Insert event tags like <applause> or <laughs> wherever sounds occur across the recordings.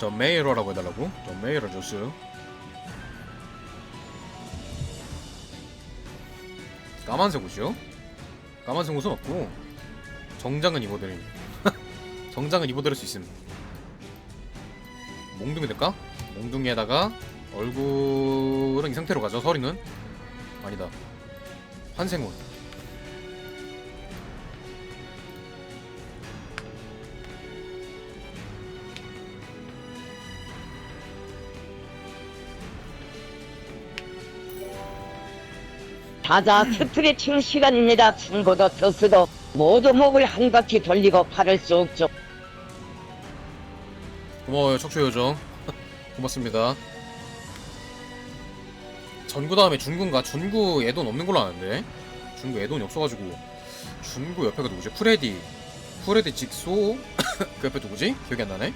저 메이로라고 해달라고? 저 메이로 주스 까만색 옷이요? 까만색 옷은 없고 정장은 입어드림 <laughs> 정장은 입어드릴 수 있음 몽둥이 될까? 몽둥이에다가 얼굴은 이 상태로 가죠 서리는 아니다 환생옷 자자 스트레칭 시간입니다. 친구도 특수도 모두 목을 한 바퀴 돌리고 팔을 쑥쭉. 고마워요 척추 요정. <laughs> 고맙습니다. 전구 다음에 중구인가? 중구 애돈 없는 걸로 아는데? 중구 애돈이 없어가지고. 중구 옆에가 누구지? 프레디. 프레디 직소? <coughs> 그 옆에 누구지? 기억이 안 나네.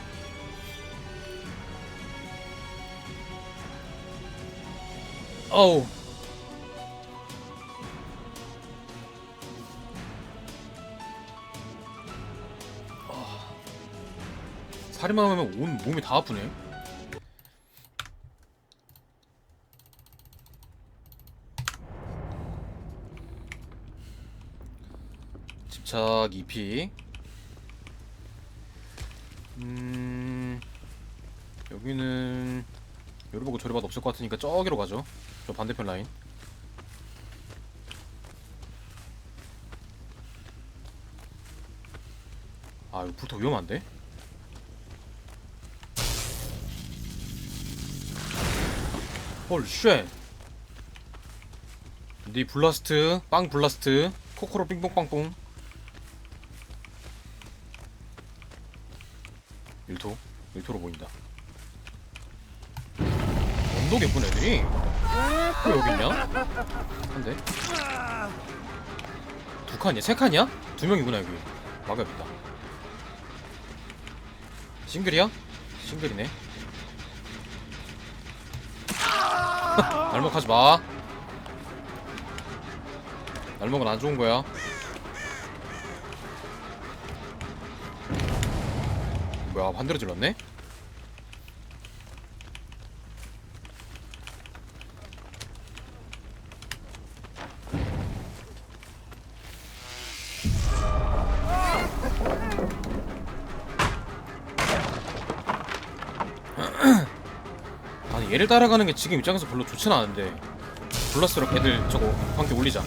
어우 살인만 하면 온 몸이 다 아프네. 집착 2피. 음 여기는 요리 보고 저리 봐도 없을 것 같으니까 저기로 가죠. 저 반대편 라인. 아 이거 불터 위험한데? 헐 쉣. 니 블라스트 빵 블라스트 코코로 삥뽕빵뽕 일토 일토로 보인다 언덕 예쁜 애들이 왜 여기 있냐? 한대 두 칸이야? 세 칸이야? 두 명이구나 여기 막아야겠다 싱글이야? 싱글이네 <laughs> 날먹하지 마. 날먹은 안 좋은 거야. 뭐야 반대로 질렀네? 얘를 따라가는 게 지금 입장에서 별로 좋진 않은데. 블라스로 애들 저거 관계 올리자.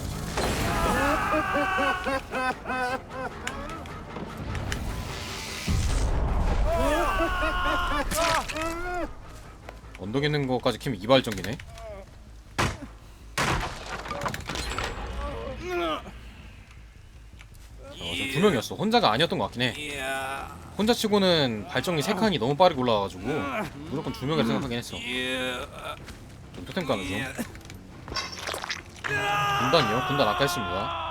언덕에 있는 거까지 키면 이발정기네. 어, 저두 명이었어. 혼자가 아니었던 것 같긴 해 혼자 치고는 발정이 세 칸이 너무 빠르게 올라와가지고 무조건 두 명이라 생각하긴 했어 좀 토템 까는 중 군단이요? 군단 아까 했습니다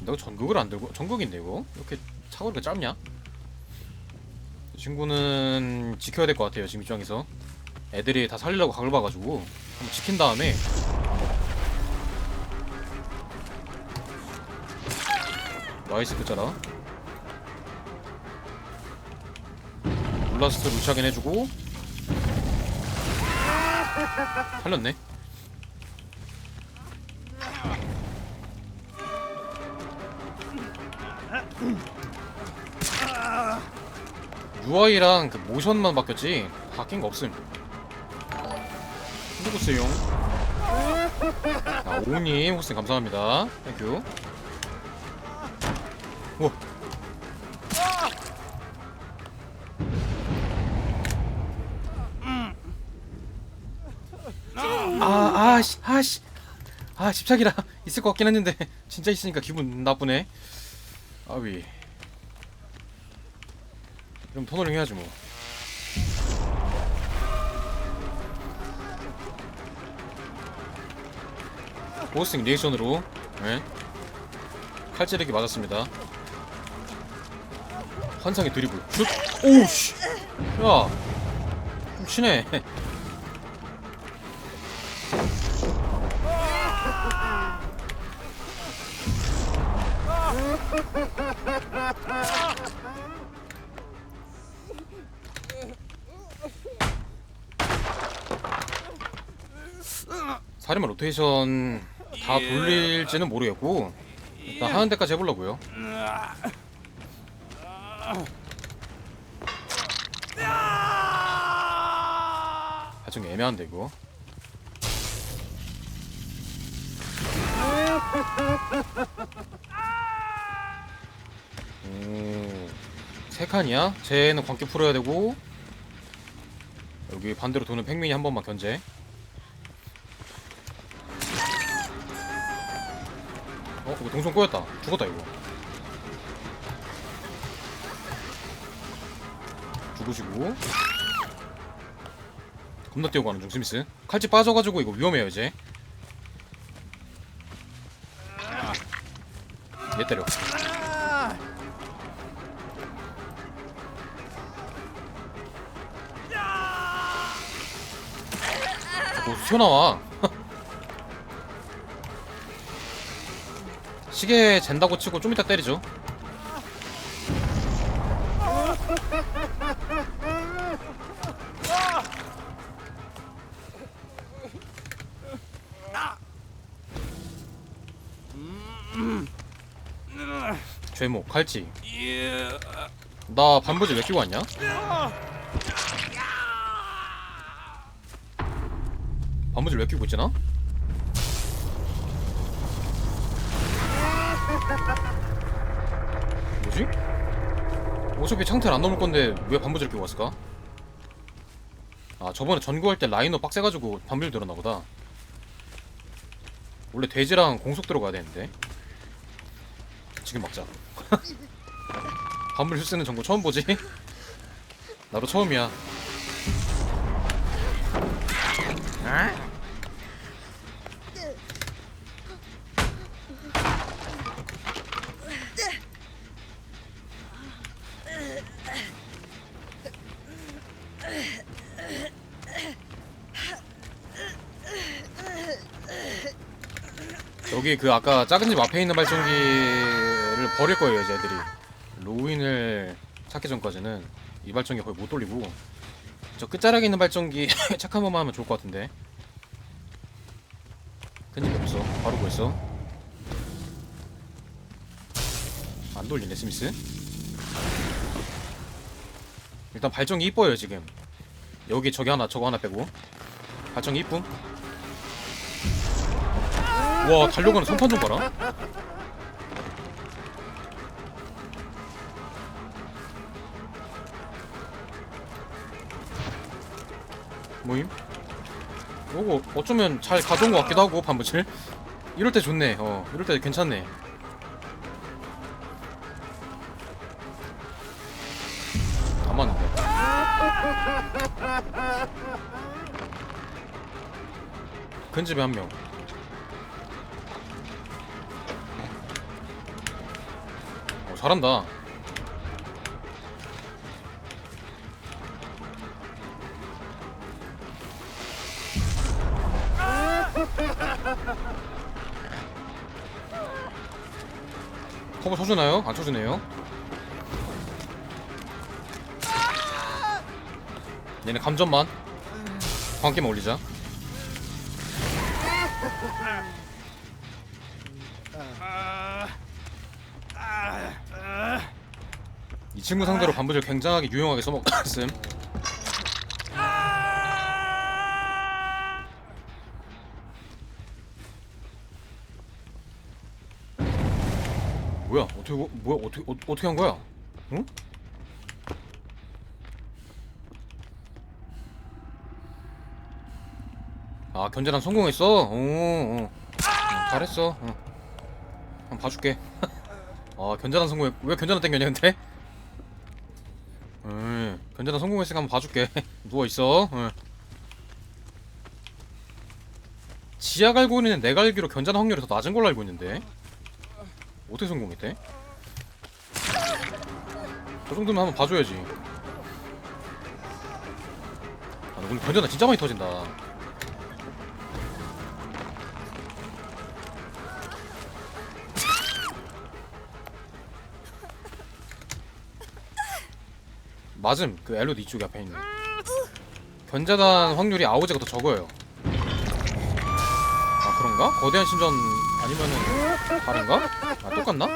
내가 전극을 안 들고 전극인데 이거 이렇게 차고리가 짧냐? 이 친구는 지켜야 될 것 같아요 지금 입장에서. 애들이 다 살리려고 각을 봐가지고. 한번 지킨 다음에. 나이스 끝자라. 블라스트 루치하긴 해주고. 살렸네 UI랑 그 모션만 바뀌었지 바뀐 거 없음 누구세요? 아 오님 호스팅 감사합니다 땡큐 우와 아, 아 씨, 아 씨, 아, 집착이라 <laughs> 있을 것 같긴 했는데 <laughs> 진짜 있으니까 기분 나쁘네. 아위. 그럼 터널링 해야지 뭐. 보스팅 리액션으로 네. 칼찌르기 맞았습니다. 환상의 드리블. 슛! 오 씨. 야! 좀 치네. 사리마 로테이션 다 돌릴지는 모르겠고 일단 하는 데까지 해보려고요. 아, 좀 애매한데 이거. 오, 세 칸이야? 쟤는 광기 풀어야 되고 여기 반대로 도는 팽민이 한 번만 견제. 동선 꼬였다. 죽었다 이거. 죽으시고. 겁나 뛰어가는 중 스미스. 칼집 빠져가지고 이거 위험해요 이제. 얘 때려. 자꾸 튀어나와. 시계 잰다고 치고 좀 이따 때리죠. 죄목 칼찌 나 반부지 왜 끼고 왔냐? 반부지를 왜 끼고 있지 나? 어차피 창틀 안 넘을 건데 왜 반부지를 끼고 왔을까? 아 저번에 전구할 때 라이너 빡세가지고 반부지 들었나 보다. 원래 돼지랑 공속 들어가야 되는데. 지금 막자. <laughs> 반부지 쓰는 전구 처음 보지? 나도 처음이야 여기 그 아까 작은 집 앞에 있는 발전기를 버릴 거예요 애들이. 로인을 찾기 전까지는 이 발전기 거의 못 돌리고. 저 끝자락에 있는 발전기 체크 한 번만 하면 좋을 것 같은데. 큰일 없어. 바로 구했어. 안 돌리네 스미스. 일단 발전기 이뻐요 지금. 여기 저기 하나 저거 하나 빼고. 발전기 이쁨 와 달려가는 선판 좀 봐라. 뭐임? 요거 어쩌면 잘 가져온 것 같기도 하고 반부칠 이럴 때 좋네 어. 이럴 때 괜찮네. 안 맞는데? 큰 집에 한명 잘한다 <laughs> 커버 쳐주나요? 안 쳐주네요. 얘네 감전만 광기만 올리자. 이 친구 상대로 반부절 굉장하게 유용하게 써먹었음. 뭐야? 어떻게 뭐야? 어떻게 어, 어떻게 한 거야? 응? 아 견제란 성공했어. 오, 오. 어, 잘했어. 어. 한번 봐줄게. <laughs> 아 견제단 성공해. 왜 견제단 땡겼냐 근데? 음, 견제단 성공했으니까 한번 봐줄게. <laughs> 누워 있어. 응. 지하 갈고리는 내가 알기로 견제단 확률이 더 낮은 걸로 알고 있는데. 어떻게 성공했대? 저 정도면 한번 봐줘야지. 아, 오늘 견제단 진짜 많이 터진다. 맞음. 그 엘로드 이쪽에 앞에 있는. 견자단 확률이 아우제가 더 적어요. 아 그런가? 거대한 신전 아니면은 다른가? 아 똑같나?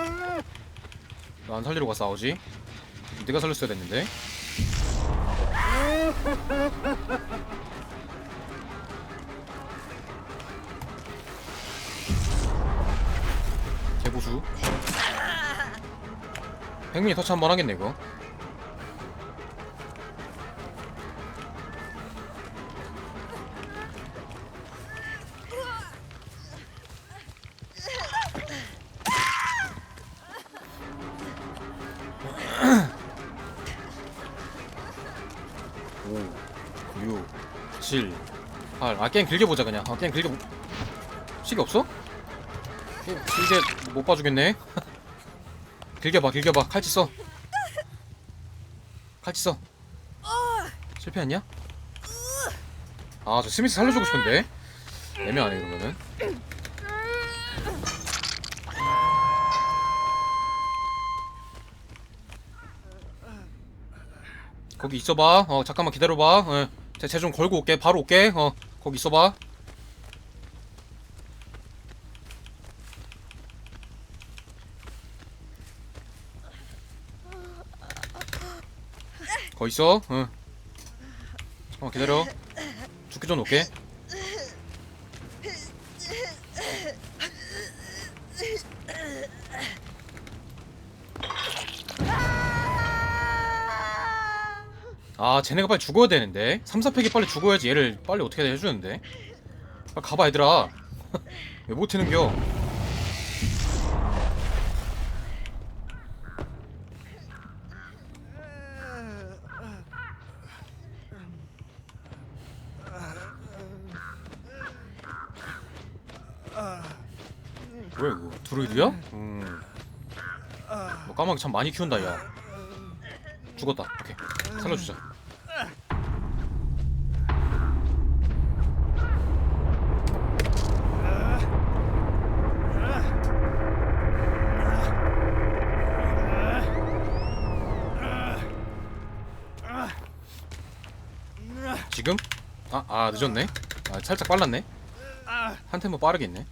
너안 살리러 가서 아우지. 네가 살렸어야 됐는데. 개보수. 백민이 터치 한 번 하겠네 이거 7, 8. 아 게임 길게 보자 그냥. 아 게임 길게 보... 시기 없어? 게임 길게 못 봐주겠네. <laughs> 길게 봐, 길게 봐. 칼치 써. 칼치 써. 실패했냐? 아, 저 스미스 살려주고 싶은데. 애매하네 그러면은. 거기 있어봐. 어 잠깐만 기다려봐. 어, 제좀 걸고 올게. 바로 올게. 어 거기 있어봐. 거기 있어. 어. 잠깐만 기다려. 죽기 전 올게. 아 쟤네가 빨리 죽어야 되는데. 3, 4팩이 빨리 죽어야지 얘를 빨리 어떻게 해주는데. 빨리 가봐 얘들아. <laughs> 왜 못해는겨? 뭐야 이거? 드루이드야? 음. 뭐 까마귀 참 많이 키운다 야. 죽었다. 오케이. 살려주자 지금? 아, 아 늦었네. 아, 살짝 빨랐네. 한 템포 빠르게 있네.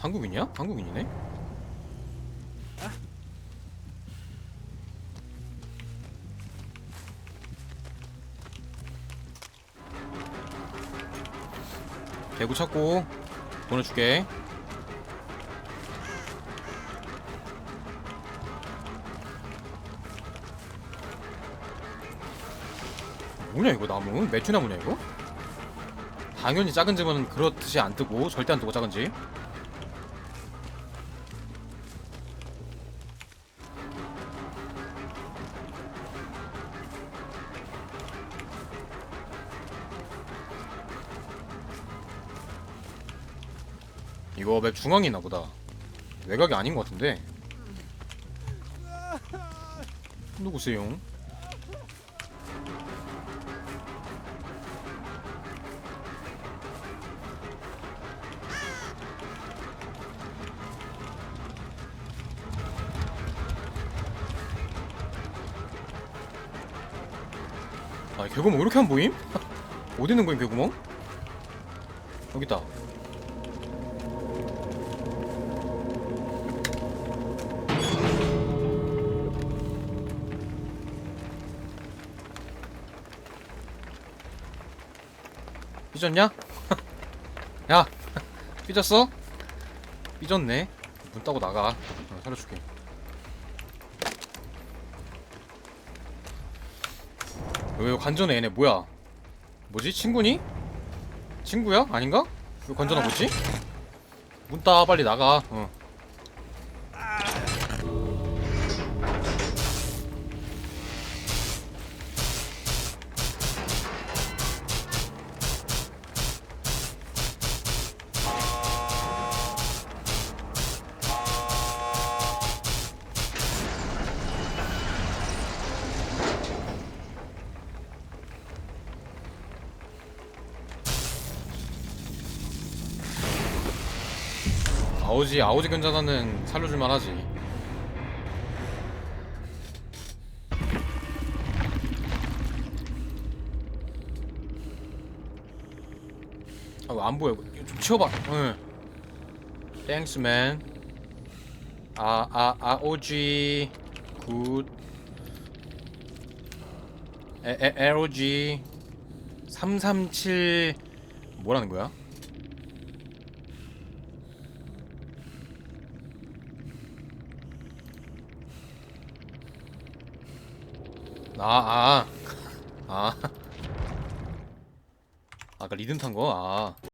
한국인이야? 한국인이네. 대구 찾고 보내줄게. 뭐냐 이거 나무? 매튜 나무냐 이거? 당연히 작은 집은 그렇듯이 안 뜨고 절대 안 뜨고 작은 집. 이거 맵 중앙에 있나 보다. 외곽이 아닌 것 같은데. 누구세요? 아 개구멍 왜 이렇게 안 보임? 어디 있는 거임 개구멍? 여기 있다. 삐졌냐? <laughs> 야 <laughs> 삐졌어? 삐졌네 문 따고 나가 어, 살려줄게 왜 관전해 얘네 뭐야 뭐지 친구니? 친구야? 아닌가? 왜 관전하고 있지? 문 따 빨리 나가 어. 아오지 아오지 견자단은 살려줄만 하지. 아안 보여? 이거 좀 치워봐. 응. 땡스 맨 아아 아오지. 굿. 에, 에, LOG 337 뭐라는 거야? 아, 아, 아. 아까 리듬 탄 거? 아.